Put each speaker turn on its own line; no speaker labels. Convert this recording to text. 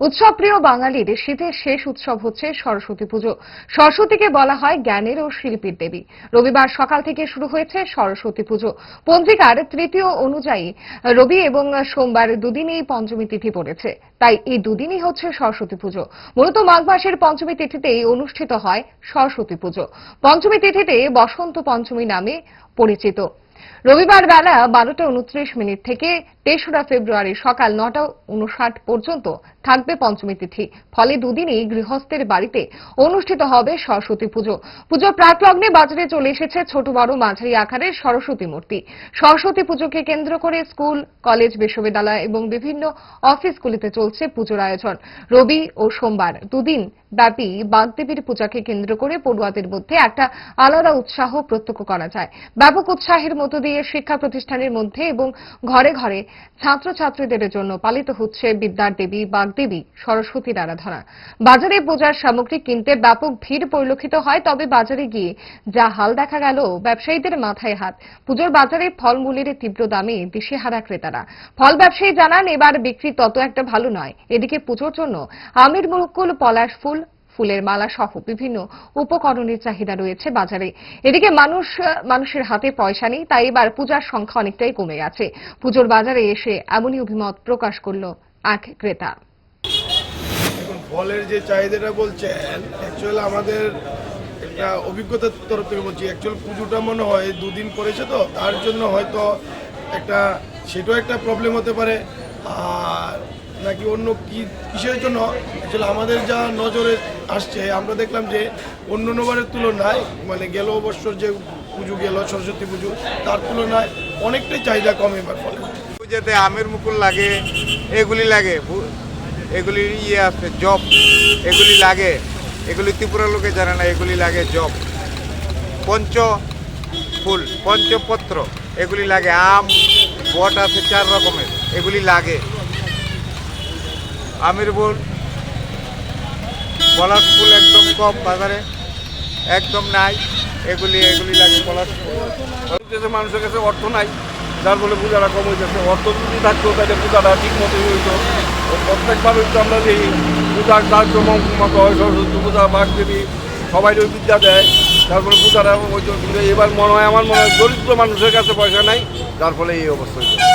উৎসব প্রিয় বাঙালির শীতের শেষ উৎসব হচ্ছে সরস্বতী পুজো। সরস্বতীকে বলা হয় জ্ঞানের ও শিল্পীর দেবী। রবিবার সকাল থেকে শুরু হয়েছে সরস্বতী পুজো। পঞ্জিকার তৃতীয় অনুযায়ী রবি এবং সোমবার দুদিনেই পঞ্চমী তিথি পড়েছে। তাই এই দুদিনই হচ্ছে সরস্বতী পুজো। মূলত মাঘ মাসের পঞ্চমী তিথিতেই অনুষ্ঠিত হয় সরস্বতী পুজো। পঞ্চমী তিথিতে বসন্ত পঞ্চমী নামে পরিচিত। রবিবার বেলা বারোটা উনত্রিশ মিনিট থেকে তেসরা ফেব্রুয়ারি সকাল নটা উনষাট পর্যন্ত থাকবে পঞ্চমী তিথি। ফলে দুদিনই গৃহস্থের বাড়িতে অনুষ্ঠিত হবে সরস্বতী পুজো। পুজোর প্রাকলগ্নে বাজারে চলে এসেছে ছোট বড় মাঝারি আকারের সরস্বতী মূর্তি। সরস্বতী পুজোকে কেন্দ্র করে স্কুল, কলেজ, বিশ্ববিদ্যালয় এবং বিভিন্ন অফিসগুলিতে চলছে পুজোর আয়োজন। রবি ও সোমবার দুদিন ব্যাপী বাগদেবীর পূজাকে কেন্দ্র করে পড়ুয়াদের মধ্যে একটা আলাদা উৎসাহ প্রত্যক্ষ করা যায়। ব্যাপক উৎসাহের মধ্য দিয়ে শিক্ষা প্রতিষ্ঠানের মধ্যে এবং ঘরে ঘরে ছাত্রছাত্রীদের জন্য পালিত হচ্ছে বিদ্যার দেবী, বাগদেবী সরস্বতীর আরাধনা বাজারে পূজার সামগ্রী কিনতে ব্যাপক ভিড় পরিলক্ষিত হয়, তবে বাজারে গিয়ে যা হাল দেখা গেল, ব্যবসায়ীদের মাথায় হাত। পুজোর বাজারে ফলমূলের তীব্র দামে দিশেহারা ক্রেতারা। ফল ব্যবসায়ী জানান, এবার বিক্রি তত একটা ভালো নয়। এদিকে পুজোর জন্য আমির মুকুল, পলাশ ফুল ফুলের মালা সহ বিভিন্ন উপকরণের চাহিদা রয়েছে বাজারে। এদিকে মানুষ, মানুষের হাতে পয়সা নেই, তাই এবার পূজার সংখ্যা অনেকটাই কমে গেছে। পুজোর বাজারে এসে এমনই অভিমত প্রকাশ করল এক ক্রেতা।
ফলের যে চাহিদাটা বলছেন অ্যাকচুয়ালি আমাদের একটা অভিজ্ঞতার তরফ থেকে বলছি অ্যাকচুয়াল পুজোটা মনে হয় দুদিন পড়েছে তো, তার জন্য হয়তো একটা, সেটাও একটা প্রবলেম হতে পারে। আর নাকি অন্য কি কিসের জন্য? অ্যাকচুয়ালি আমাদের যা নজরে আসছে, আমরা দেখলাম যে অন্য অন্যবারের তুলনায় মানে গেল বছর যে পুজো গেল, সরস্বতী পুজো, তার তুলনায় অনেকটাই চাহিদা কম এবার ফলে।
পুজোতে আমের মুকুল লাগে, এগুলি লাগে এগুলি ইয়ে আছে জব এগুলি লাগে, এগুলি ত্রিপুরা লোকে জানে না, এগুলি লাগে জব পঞ্চ ফুল, পঞ্চপত্র, এগুলি লাগে, আম, বট আছে চার রকমের, এগুলি লাগে। আমের ফুল পলাশ ফুল একদম কম বাজারে, একদম নাই। এগুলি এগুলি লাগে পলাশ ফুল
মানুষের কাছে অর্থ নাই, যার ফলে পূজাটা কম হয়েছে অর্থ যদি থাকতো, তাহলে পূজাটা ঠিক মতো হইতো প্রত্যেকভাবে তো আমরা যে পূজার কার্যক্রম মতো হয়, সরস্বতী পূজা বাঘ দেবী সবাই ওই বিদ্যা দেয়। যার ফলে পূজাটা এবার মনে হয়, আমার মনে হয়, দরিদ্র মানুষের কাছে পয়সা নাই, যার ফলে এই অবস্থা হইতো